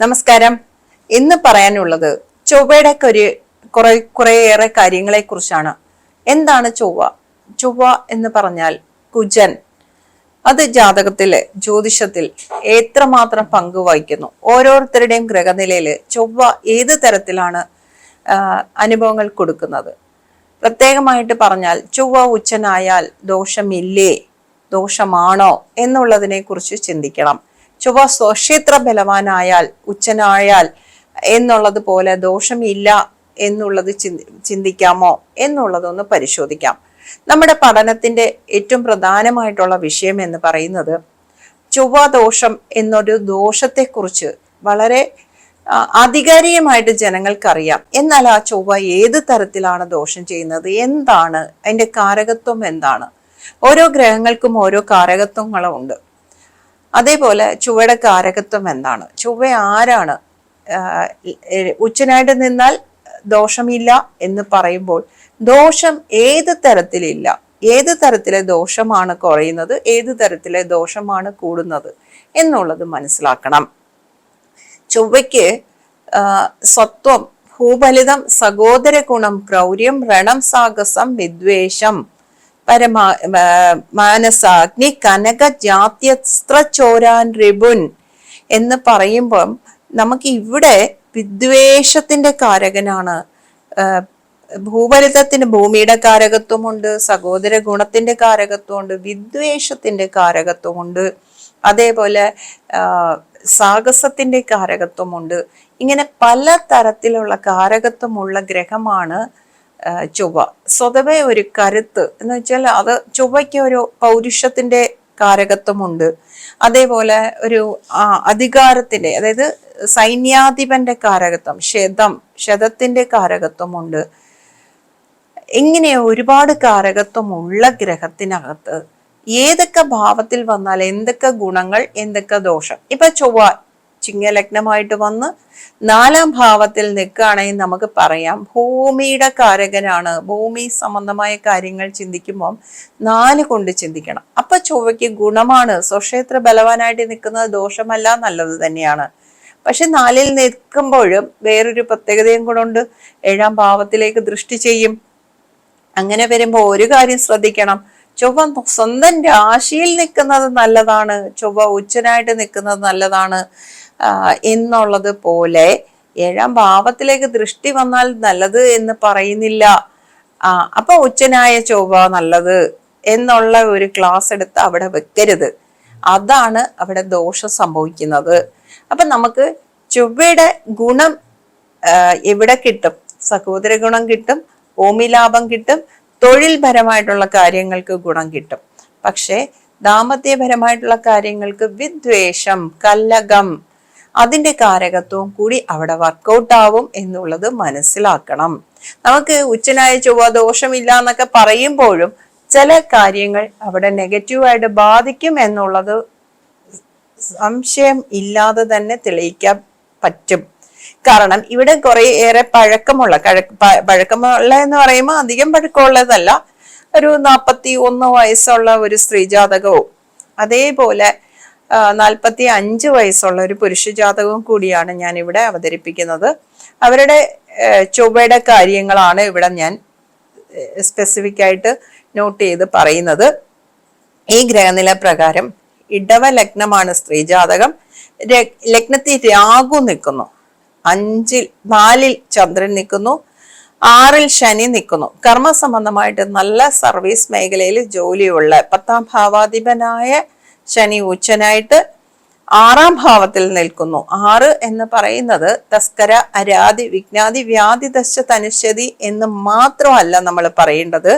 നമസ്കാരം. ഇന്ന് പറയാനുള്ളത് ചൊവ്വയുടെ ഒരു കുറെ കുറേയേറെ കാര്യങ്ങളെ കുറിച്ചാണ് എന്താണ് ചൊവ്വ? ചൊവ്വ എന്ന് പറഞ്ഞാൽ കുജൻ. അത് ജാതകത്തിൽ ജ്യോതിഷത്തിൽ എത്രമാത്രം പങ്ക് വഹിക്കുന്നു? ഓരോരുത്തരുടെയും ഗ്രഹനിലയിൽ ചൊവ്വ ഏത് തരത്തിലാണ് അനുഭവങ്ങൾ കൊടുക്കുന്നത്? പ്രത്യേകമായിട്ട് പറഞ്ഞാൽ ചൊവ്വ ഉച്ചനായാൽ ദോഷമില്ലേ? ദോഷമാണോ? എന്നുള്ളതിനെ കുറിച്ച് ചിന്തിക്കണം. ചൊവ്വ സ്വക്ഷേത്ര ബലവാനായാൽ ഉച്ചനായാൽ എന്നുള്ളത് പോലെ ദോഷമില്ല എന്നുള്ളത് ചിന്തി ചിന്തിക്കാമോ എന്നുള്ളതൊന്ന് പരിശോധിക്കാം. നമ്മുടെ പഠനത്തിന്റെ ഏറ്റവും പ്രധാനമായിട്ടുള്ള വിഷയം എന്ന് പറയുന്നത് ചൊവ്വ ദോഷം എന്നൊരു ദോഷത്തെക്കുറിച്ച് വളരെ ആധികാരികമായിട്ട് ജനങ്ങൾക്കറിയാം. എന്നാൽ ആ ചൊവ്വ ഏത് തരത്തിലാണ് ദോഷം ചെയ്യുന്നത്? എന്താണ്? അതിന്റെ കാരകത്വം എന്താണ്? ഓരോ ഗ്രഹങ്ങൾക്കും ഓരോ കാരകത്വങ്ങളും ഉണ്ട്. അതേപോലെ ചുവയുടെ കാരകത്വം എന്താണ്? ചുവ ആരാണ്? ഉച്ചനായിട്ട് നിന്നാൽ ദോഷമില്ല എന്ന് പറയുമ്പോൾ ദോഷം ഏത് തരത്തിലില്ല? ഏത് തരത്തിലെ ദോഷമാണ് കുറയുന്നത്? ഏത് തരത്തിലെ ദോഷമാണ് കൂടുന്നത്? എന്നുള്ളത് മനസ്സിലാക്കണം. ചൊവ്വയ്ക്ക് സ്വത്വം ഭൂബലിതം സഹോദര ഗുണം ക്രൗര്യം രണം സാഹസം വിദ്വേഷം പരമാ മാനസാഗ്നി കനക ജാത്യസ്ത്ര ചോരാൻ റിബുൻ എന്ന് പറയുമ്പം നമുക്ക് ഇവിടെ വിദ്വേഷത്തിന്റെ കാരകനാണ്. ഭൂപരിതത്തിന് ഭൂമിയുടെ കാരകത്വമുണ്ട് സഹോദര ഗുണത്തിന്റെ കാരകത്വമുണ്ട് വിദ്വേഷത്തിന്റെ കാരകത്വമുണ്ട് അതേപോലെ സാഹസത്തിന്റെ കാരകത്വമുണ്ട്. ഇങ്ങനെ പല തരത്തിലുള്ള കാരകത്വമുള്ള ഗ്രഹമാണ് ആ, ചൊവ്വ. സ്വതവേ ഒരു കരുത്ത് എന്ന് വെച്ചാൽ അത് ചുവയ്ക്ക് ഒരു പൗരുഷത്തിന്റെ കാരകത്വമുണ്ട്. അതേപോലെ ഒരു അധികാരത്തിന്റെ അതായത് സൈന്യാധിപന്റെ കാരകത്വം ക്ഷതം ക്ഷതത്തിന്റെ കാരകത്വമുണ്ട്. ഇങ്ങനെ ഒരുപാട് കാരകത്വമുള്ള ഗ്രഹത്തിനകത്ത് ഏതൊക്കെ ഭാവത്തിൽ വന്നാൽ എന്തൊക്കെ ഗുണങ്ങൾ എന്തൊക്കെ ദോഷം? ഇപ്പൊ ചൊവ്വ ചിങ്ങലഗ്നമായിട്ട് വന്ന് നാലാം ഭാവത്തിൽ നിൽക്കുകയാണെങ്കിൽ നമുക്ക് പറയാം. ഭൂമിയുടെ കാരകനാണ്. ഭൂമി സംബന്ധമായ കാര്യങ്ങൾ ചിന്തിക്കുമ്പം നാല് കൊണ്ട് ചിന്തിക്കണം. അപ്പൊ ചൊവ്വയ്ക്ക് ഗുണമാണ്. സ്വക്ഷേത്ര ബലവാനായിട്ട് നിൽക്കുന്നത് ദോഷമല്ല നല്ലത് തന്നെയാണ്. പക്ഷെ നാലിൽ നിൽക്കുമ്പോഴും വേറൊരു പ്രത്യേകതയും കൂടെ ഉണ്ട്. ഏഴാം ഭാവത്തിലേക്ക് ദൃഷ്ടി ചെയ്യും. അങ്ങനെ വരുമ്പോൾ ഒരു കാര്യം ശ്രദ്ധിക്കണം. ചൊവ്വ സ്വന്തം രാശിയിൽ നിൽക്കുന്നത് നല്ലതാണ്. ചൊവ്വ ഉച്ചനായിട്ട് നിൽക്കുന്നത് നല്ലതാണ്. എന്നുള്ളത് പോലെ ഏഴാം ഭാവത്തിലേക്ക് ദൃഷ്ടി വന്നാൽ നല്ലത് എന്ന് പറയുന്നില്ല. ആ അപ്പൊ ഉച്ചനായ ചൊവ്വ നല്ലത് എന്നുള്ള ഒരു ക്ലാസ് എടുത്ത് അവിടെ വെക്കരുത്. അതാണ് അവിടെ ദോഷം സംഭവിക്കുന്നത്. അപ്പൊ നമുക്ക് ചൊവ്വയുടെ ഗുണം എവിടെ കിട്ടും? സഹോദര ഗുണം കിട്ടും ഭൂമി ലാഭം കിട്ടും തൊഴിൽപരമായിട്ടുള്ള കാര്യങ്ങൾക്ക് ഗുണം കിട്ടും. പക്ഷേ ദാമ്പത്യപരമായിട്ടുള്ള കാര്യങ്ങൾക്ക് വിദ്വേഷം കല്ലകം അതിന്റെ കാരകത്വവും കൂടി അവിടെ വർക്കൗട്ട് ആവും എന്നുള്ളത് മനസ്സിലാക്കണം. നമുക്ക് ഉച്ചനായ ചൊവ്വ ദോഷമില്ല എന്നൊക്കെ പറയുമ്പോഴും ചില കാര്യങ്ങൾ അവിടെ നെഗറ്റീവായിട്ട് ബാധിക്കും എന്നുള്ളത് സംശയം ഇല്ലാതെ തന്നെ തെളിയിക്കാൻ പറ്റും. കാരണം ഇവിടെ കുറെ ഏറെ പഴക്കമുള്ള പഴക്കമുള്ള എന്ന് പറയുമ്പോൾ അധികം പഴക്കമുള്ളതല്ല. ഒരു നാൽപ്പത്തി ഒന്ന് വയസ്സുള്ള ഒരു സ്ത്രീ ജാതകവും അതേപോലെ നാൽപ്പത്തി അഞ്ച് വയസ്സുള്ള ഒരു പുരുഷ ജാതകവും കൂടിയാണ് ഞാൻ ഇവിടെ അവതരിപ്പിക്കുന്നത്. അവരുടെ ചൊവ്വയുടെ കാര്യങ്ങളാണ് ഇവിടെ ഞാൻ സ്പെസിഫിക് ആയിട്ട് നോട്ട് ചെയ്ത് പറയുന്നത്. ഈ ഗ്രഹനില പ്രകാരം ഇടവ ലഗ്നമാണ് സ്ത്രീ ജാതകം. ലഗ്നത്തിൽ രാഹു നിൽക്കുന്നു. അഞ്ചിൽ നാലിൽ ചന്ദ്രൻ നിൽക്കുന്നു. ആറിൽ ശനി നിൽക്കുന്നു. കർമ്മ സംബന്ധമായിട്ട് നല്ല സർവീസ് മേഖലയിൽ ജോലിയുള്ള പത്താം ഭാവാധിപനായ ശനി ഉച്ചനായിട്ട് ആറാം ഭാവത്തിൽ നിൽക്കുന്നു. ആറ് എന്ന് പറയുന്നത് തസ്കര അരാതി വിജ്ഞാതി വ്യാധി ദശ തനുഷ്യതി എന്ന് മാത്രമല്ല നമ്മൾ പറയേണ്ടത്.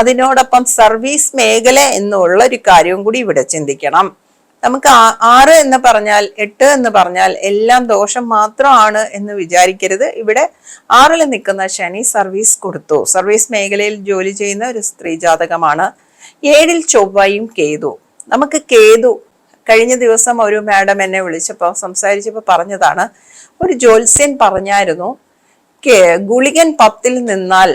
അതിനോടൊപ്പം സർവീസ് മേഖല എന്നുള്ള ഒരു കാര്യവും കൂടി ഇവിടെ ചിന്തിക്കണം. നമുക്ക് ആറ് എന്ന് പറഞ്ഞാൽ എട്ട് എന്ന് പറഞ്ഞാൽ എല്ലാം ദോഷം മാത്രമാണ് എന്ന് വിചാരിക്കരുത്. ഇവിടെ ആറിൽ നിൽക്കുന്ന ശനി സർവീസ് കൊടുത്തു. സർവീസ് മേഖലയിൽ ജോലി ചെയ്യുന്ന ഒരു സ്ത്രീ ജാതകമാണ്. ഏഴിൽ ചൊവ്വയും കേതു. നമുക്ക് കേതു കഴിഞ്ഞ ദിവസം ഒരു മാഡം എന്നെ വിളിച്ചപ്പോൾ സംസാരിച്ചപ്പോൾ പറഞ്ഞതാണ് ഒരു ജ്യോത്സ്യൻ പറഞ്ഞായിരുന്നു ഗുളികൻ പത്തിൽ നിന്നാൽ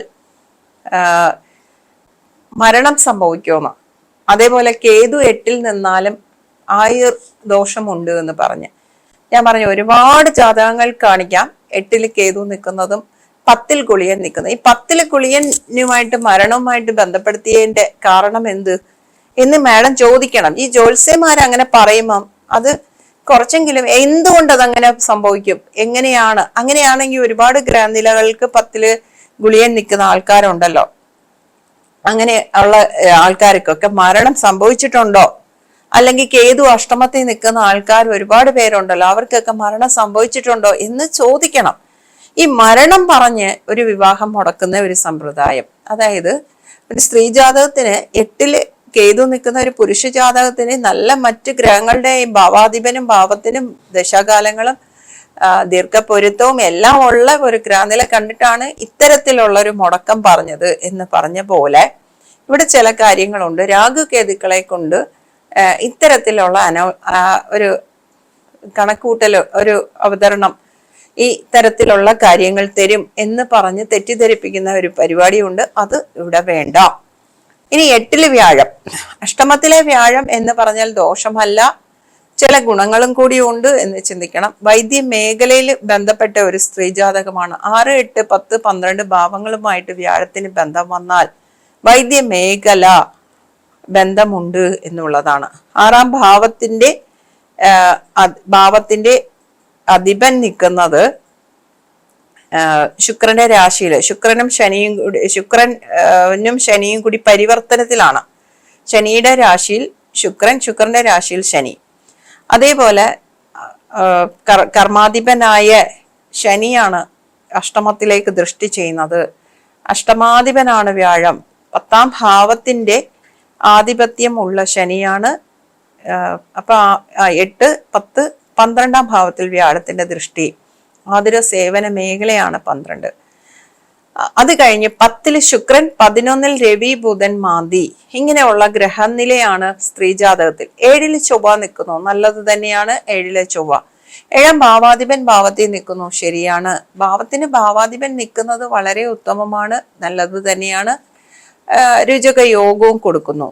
മരണം സംഭവിക്കുമെന്ന്. അതേപോലെ കേതു എട്ടിൽ നിന്നാലും ആയുർ ദോഷമുണ്ട് എന്ന് പറഞ്ഞ്. ഞാൻ പറഞ്ഞു ഒരുപാട് ജാതകങ്ങൾ കാണിക്കാം. എട്ടിൽ കേതു നിൽക്കുന്നതും പത്തിൽ കുളിയൻ നിൽക്കുന്നത്. ഈ പത്തിൽ കുളിയനുമായിട്ട് മരണവുമായിട്ട് ബന്ധപ്പെടുത്തിയതിന്റെ കാരണം എന്ത്? എന്ന് മാഡം ചോദിക്കണം. ഈ ജ്യോത്സ്യന്മാർ അങ്ങനെ പറയുമ്പം അത് കുറച്ചെങ്കിലും എന്തുകൊണ്ട് അതങ്ങനെ സംഭവിക്കും? എങ്ങനെയാണ്? അങ്ങനെയാണെങ്കിൽ ഒരുപാട് ഗ്രഹനിലകൾക്ക് പത്തിൽ ഗുളിയൻ നിൽക്കുന്ന ആൾക്കാരുണ്ടല്ലോ. അങ്ങനെ ഉള്ള ആൾക്കാർക്കൊക്കെ മരണം സംഭവിച്ചിട്ടുണ്ടോ? അല്ലെങ്കിൽ കേതു അഷ്ടമത്തിൽ നിൽക്കുന്ന ആൾക്കാർ ഒരുപാട് പേരുണ്ടല്ലോ അവർക്കൊക്കെ മരണം സംഭവിച്ചിട്ടുണ്ടോ എന്ന് ചോദിക്കണം. ഈ മരണം പറഞ്ഞ് ഒരു വിവാഹം മുടക്കുന്ന ഒരു സമ്പ്രദായം. അതായത് ഒരു സ്ത്രീ ജാതകത്തിന് എട്ടിൽ കേതു നിൽക്കുന്ന ഒരു പുരുഷ ജാതകത്തിന് നല്ല മറ്റ് ഗ്രഹങ്ങളുടെ ഭാവാധിപനും ഭാവത്തിനും ദശാകാലങ്ങളും ആ, ദീർഘപൊരുത്തവും എല്ലാം ഉള്ള ഒരു ഗ്രഹനില കണ്ടിട്ടാണ് ഇത്തരത്തിലുള്ള ഒരു മുടക്കം പറഞ്ഞത് എന്ന് പറഞ്ഞ പോലെ ഇവിടെ ചില കാര്യങ്ങളുണ്ട്. രാഗുകേതുക്കളെ കൊണ്ട് ഇത്തരത്തിലുള്ള അനോ ഒരു കണക്കൂട്ടൽ ഒരു അവതരണം ഈ തരത്തിലുള്ള കാര്യങ്ങൾ തരും എന്ന് പറഞ്ഞ് തെറ്റിദ്ധരിപ്പിക്കുന്ന ഒരു പരിപാടിയുണ്ട്. അത് ഇവിടെ വേണ്ട. ഇനി എട്ടിൽ വ്യാഴം. അഷ്ടമത്തിലെ വ്യാഴം എന്ന് പറഞ്ഞാൽ ദോഷമല്ല. ചില ഗുണങ്ങളും കൂടി ഉണ്ട് എന്ന് ചിന്തിക്കണം. വൈദ്യ മേഖലയിൽ ബന്ധപ്പെട്ട ഒരു സ്ത്രീ ജാതകമാണ് ആറ് എട്ട് പത്ത് പന്ത്രണ്ട് ഭാവങ്ങളുമായിട്ട് വ്യാഴത്തിന് ബന്ധം വന്നാൽ വൈദ്യ മേഖല ബന്ധമുണ്ട് എന്നുള്ളതാണ്. ആറാം ഭാവത്തിന്റെ ഭാവത്തിന്റെ അധിപൻ നിൽക്കുന്നത് ശുക്രന്റെ രാശിയിൽ ശുക്രനും ശനിയും കൂടി ശുക്രനും ശനിയും കൂടി പരിവർത്തനത്തിലാണ്. ശനിയുടെ രാശിയിൽ ശുക്രൻ ശുക്രന്റെ രാശിയിൽ ശനി. അതേപോലെ കർമാധിപനായ ശനിയാണ് അഷ്ടമത്തിലേക്ക് ദൃഷ്ടി ചെയ്യുന്നത്. അഷ്ടമാധിപനാണ് വ്യാഴം. പത്താം ഭാവത്തിന്റെ ആധിപത്യം ഉള്ള ശനിയാണ് അപ്പൊ എട്ട് പത്ത് പന്ത്രണ്ടാം ഭാവത്തിൽ വ്യാഴത്തിന്റെ ദൃഷ്ടി. ആതുര സേവന മേഖലയാണ് പന്ത്രണ്ട്. അത് കഴിഞ്ഞ് പത്തിൽ ശുക്രൻ പതിനൊന്നിൽ രവി ബുധൻ മാന്തി. ഇങ്ങനെയുള്ള ഗ്രഹനിലയാണ് സ്ത്രീ ജാതകത്തിൽ. ഏഴിൽ ചൊവ്വ നിൽക്കുന്നു. നല്ലത് തന്നെയാണ് ഏഴിലെ ചൊവ്വ. ഏഴാം ഭാവാധിപൻ ഭാവത്തിൽ നിൽക്കുന്നു. ശരിയാണ്. ഭാവത്തിന് ഭാവാധിപൻ നിൽക്കുന്നത് വളരെ ഉത്തമമാണ്. നല്ലത് തന്നെയാണ്. രുചക യോഗവും കൊടുക്കുന്നു.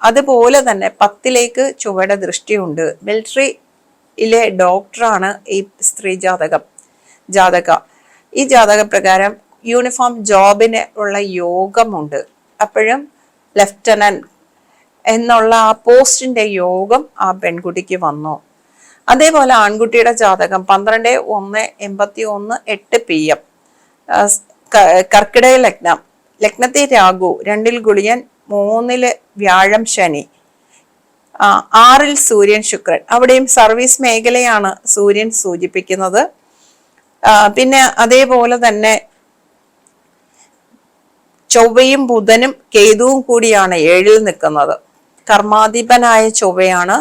അതുപോലെ തന്നെ പത്തിലേക്ക് ചുവടെ ദൃഷ്ടിയുണ്ട്. മിലിറ്ററിയിലെ ഡോക്ടറാണ് ഈ സ്ത്രീ ജാതകം. ഈ ജാതക പ്രകാരം യൂണിഫോം ജോബിന് ഉള്ള യോഗമുണ്ട്. അപ്പോഴും ലെഫ്റ്റനന്റ് എന്നുള്ള ആ പോസ്റ്റിന്റെ യോഗം ആ പെൺകുട്ടിക്ക് വന്നു. അതേപോലെ ആൺകുട്ടിയുടെ ജാതകം പന്ത്രണ്ട് ഒന്ന് എൺപത്തി ഒന്ന് എട്ട് പി എം കർക്കിടക ലഗ്നം. ലഗ്നത്തിൽ രാഹു രണ്ടിൽ ഗുളിയൻ മൂന്നിൽ വ്യാഴം ശനി. ആറിൽ സൂര്യൻ ശുക്രൻ. അവിടെയും സർവീസ് മേഖലയാണ് സൂര്യൻ സൂചിപ്പിക്കുന്നത്. പിന്നെ അതേപോലെ തന്നെ ചൊവ്വയും ബുധനും കേതുവും കൂടിയാണ് ഏഴിൽ നിൽക്കുന്നത്. കർമാധിപനായ ചൊവ്വയാണ്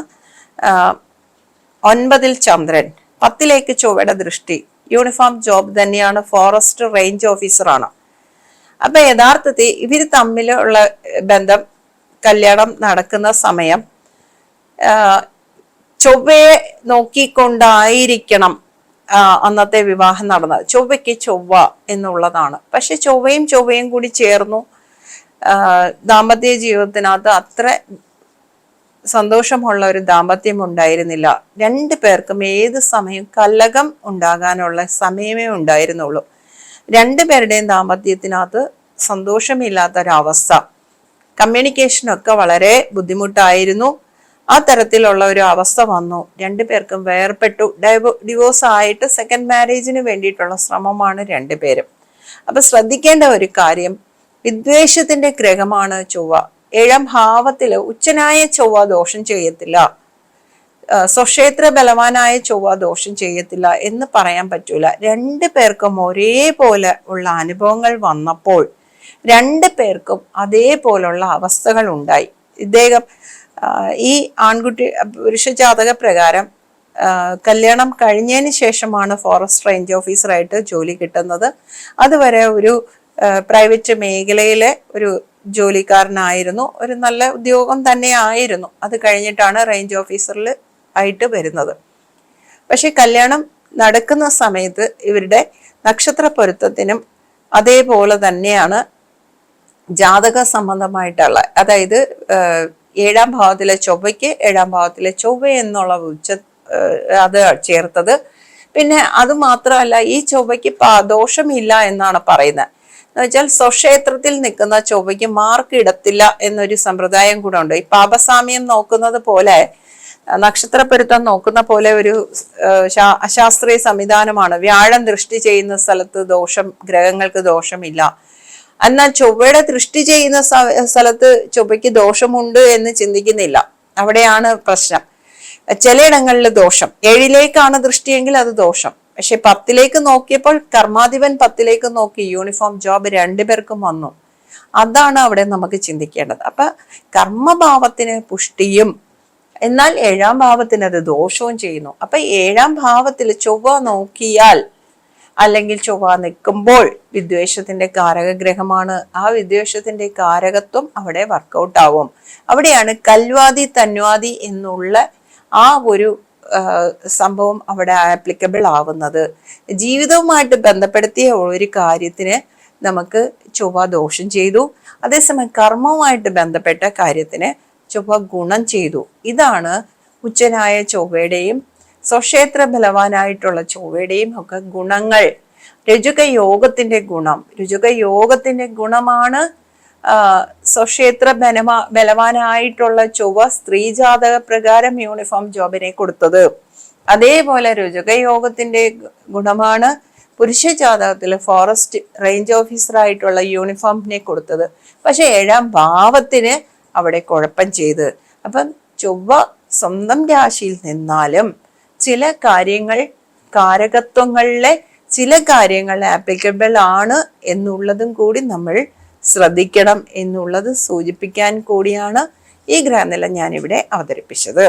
ഒൻപതിൽ ചന്ദ്രൻ. പത്തിലേക്ക് ചൊവ്വയുടെ ദൃഷ്ടി. യൂണിഫോം ജോബ് തന്നെയാണ് ഫോറസ്റ്റ് റേഞ്ച് ഓഫീസറാണ് അപ്പൊ യഥാർത്ഥത്തിൽ ഇവർ തമ്മിലുള്ള ബന്ധം കല്യാണം നടക്കുന്ന സമയം ചൊവ്വയെ നോക്കിക്കൊണ്ടായിരിക്കണം അന്നത്തെ വിവാഹം നടന്നത്. ചൊവ്വയ്ക്ക് ചൊവ്വ എന്നുള്ളതാണ്. പക്ഷെ ചൊവ്വയും ചൊവ്വയും കൂടി ചേർന്നു. ദാമ്പത്യ ജീവിതത്തിനകത്ത് അത്ര സന്തോഷമുള്ള ഒരു ദാമ്പത്യം ഉണ്ടായിരുന്നില്ല. രണ്ടു പേർക്കും ഏത് സമയം കലകം ഉണ്ടാകാനുള്ള സമയമേ ഉണ്ടായിരുന്നുള്ളൂ. രണ്ടുപേരുടെയും ദാമ്പത്യത്തിനകത്ത് സന്തോഷമില്ലാത്തൊരവസ്ഥ. കമ്മ്യൂണിക്കേഷനൊക്കെ വളരെ ബുദ്ധിമുട്ടായിരുന്നു. ആ തരത്തിലുള്ള ഒരു അവസ്ഥ വന്നു. രണ്ടുപേർക്കും വേർപെട്ടു ഡൈവോ ഡിവോഴ്സ് ആയിട്ട് സെക്കൻഡ് മാരേജിന് വേണ്ടിയിട്ടുള്ള ശ്രമമാണ് രണ്ടുപേരും അപ്പൊ ശ്രദ്ധിക്കേണ്ട ഒരു കാര്യം വിദ്വേഷത്തിന്റെ ഗ്രഹമാണ് ചൊവ്വ. ഏഴാം ഭാവത്തിൽ ഉച്ചനായ ചൊവ്വ ദോഷം ചെയ്യത്തില്ല. സ്വക്ഷേത്ര ബലവാനായ ചൊവ്വ ദോഷം ചെയ്യത്തില്ല എന്ന് പറയാൻ പറ്റൂല. രണ്ടു പേർക്കും ഒരേപോലെ ഉള്ള അനുഭവങ്ങൾ വന്നപ്പോൾ രണ്ടു പേർക്കും അതേപോലുള്ള അവസ്ഥകൾ ഉണ്ടായി. ഇദ്ദേഹം ഈ ആൺകുട്ടി പുരുഷ ജാതക പ്രകാരം കല്യാണം കഴിഞ്ഞതിന് ശേഷമാണ് ഫോറസ്റ്റ് റേഞ്ച് ഓഫീസറായിട്ട് ജോലി കിട്ടുന്നത്. അതുവരെ ഒരു പ്രൈവറ്റ് മേഖലയിലെ ഒരു ജോലിക്കാരനായിരുന്നു. ഒരു നല്ല ഉദ്യോഗം തന്നെ ആയിരുന്നു. അത് കഴിഞ്ഞിട്ടാണ് റേഞ്ച് ഓഫീസറിൽ ആയിട്ട് വരുന്നത്. പക്ഷെ കല്യാണം നടക്കുന്ന സമയത്ത് ഇവരുടെ നക്ഷത്ര പൊരുത്തത്തിനും അതേപോലെ തന്നെയാണ് ജാതക സംബന്ധമായിട്ടുള്ള അതായത് ഏഴാം ഭാവത്തിലെ ചൊവ്വയ്ക്ക് ഏഴാം ഭാവത്തിലെ ചൊവ്വ എന്നുള്ള ഉച്ച അത് ചേർത്തത്. പിന്നെ അത് മാത്രമല്ല ഈ ചൊവ്വയ്ക്ക് ദോഷമില്ല എന്നാണ് പറയുന്നത്. എന്ന് വെച്ചാൽ സ്വക്ഷേത്രത്തിൽ നിൽക്കുന്ന ചൊവ്വയ്ക്ക് മാർക്ക് ഇടത്തില്ല എന്നൊരു സമ്പ്രദായം കൂടെ ഉണ്ട്. ഈ പാപസാമ്യം നോക്കുന്നത് പോലെ നക്ഷത്രപ്പൊരുത്തം നോക്കുന്ന പോലെ ഒരു ശാസ്ത്രീയ അശാസ്ത്രീയ സംവിധാനമാണ്. വ്യാഴം ദൃഷ്ടി ചെയ്യുന്ന സ്ഥലത്ത് ദോഷം ഗ്രഹങ്ങൾക്ക് ദോഷമില്ല. എന്നാൽ ചൊവ്വയുടെ ദൃഷ്ടി ചെയ്യുന്ന സ്ഥലത്ത് ചൊവ്വയ്ക്ക് ദോഷമുണ്ട് എന്ന് ചിന്തിക്കുന്നില്ല. അവിടെയാണ് പ്രശ്നം. ചിലയിടങ്ങളിൽ ദോഷം. ഏഴിലേക്കാണ് ദൃഷ്ടിയെങ്കിൽ അത് ദോഷം. പക്ഷെ പത്തിലേക്ക് നോക്കിയപ്പോൾ കർമാധിപൻ പത്തിലേക്ക് നോക്കി യൂണിഫോം ജോബ് രണ്ടുപേർക്കും വന്നു. അതാണ് അവിടെ നമുക്ക് ചിന്തിക്കേണ്ടത്. അപ്പൊ കർമ്മഭാവത്തിന് പുഷ്ടിയും എന്നാൽ ഏഴാം ഭാവത്തിന് അത് ദോഷവും ചെയ്യുന്നു. അപ്പൊ ഏഴാം ഭാവത്തിൽ ചൊവ്വ നോക്കിയാൽ അല്ലെങ്കിൽ ചൊവ്വ നിൽക്കുമ്പോൾ വിദ്വേഷത്തിന്റെ കാരകഗ്രഹമാണ്. ആ വിദ്വേഷത്തിന്റെ കാരകത്വം അവിടെ വർക്കൗട്ട് ആവും. അവിടെയാണ് കൽവാദി തന്വാദി എന്നുള്ള ആ ഒരു സംഭവം അവിടെ ആപ്ലിക്കബിൾ ആവുന്നത്. ജീവിതവുമായിട്ട് ബന്ധപ്പെടുത്തിയ ഒരു കാര്യത്തിന് നമുക്ക് ചൊവ്വ ദോഷം ചെയ്തു. അതേസമയം കർമ്മവുമായിട്ട് ബന്ധപ്പെട്ട കാര്യത്തിന് ചൊവ്വ ഗുണം ചെയ്തു. ഇതാണ് ഉച്ചനായ ചൊവ്വയുടെയും സ്വക്ഷേത്ര ബലവാനായിട്ടുള്ള ചൊവ്വയുടെയും ഒക്കെ ഗുണങ്ങൾ. രജുക യോഗത്തിന്റെ ഗുണം. രജുക യോഗത്തിന്റെ ഗുണമാണ് സ്വക്ഷേത്ര ബലമാ ബലവാനായിട്ടുള്ള ചൊവ്വ സ്ത്രീജാതക പ്രകാരം യൂണിഫോം ജോബിനെ കൊടുത്തത്. അതേപോലെ രുചക യോഗത്തിന്റെ ഗുണമാണ് പുരുഷ ജാതകത്തിൽ ഫോറസ്റ്റ് റേഞ്ച് ഓഫീസറായിട്ടുള്ള യൂണിഫോമിനെ കൊടുത്തത്. പക്ഷെ ഏഴാം ഭാവത്തിന് അവിടെ കുഴപ്പം ചെയ്ത്. അപ്പം ചൊവ്വ സ്വന്തം രാശിയിൽ നിന്നാലും ചില കാര്യങ്ങൾ കാരകത്വങ്ങളിലെ ചില കാര്യങ്ങൾ ആപ്ലിക്കബിൾ ആണ് എന്നുള്ളതും കൂടി നമ്മൾ ശ്രദ്ധിക്കണം എന്നുള്ളത് സൂചിപ്പിക്കാൻ കൂടിയാണ് ഈ ഗ്രാനില ഞാനിവിടെ അവതരിപ്പിച്ചത്.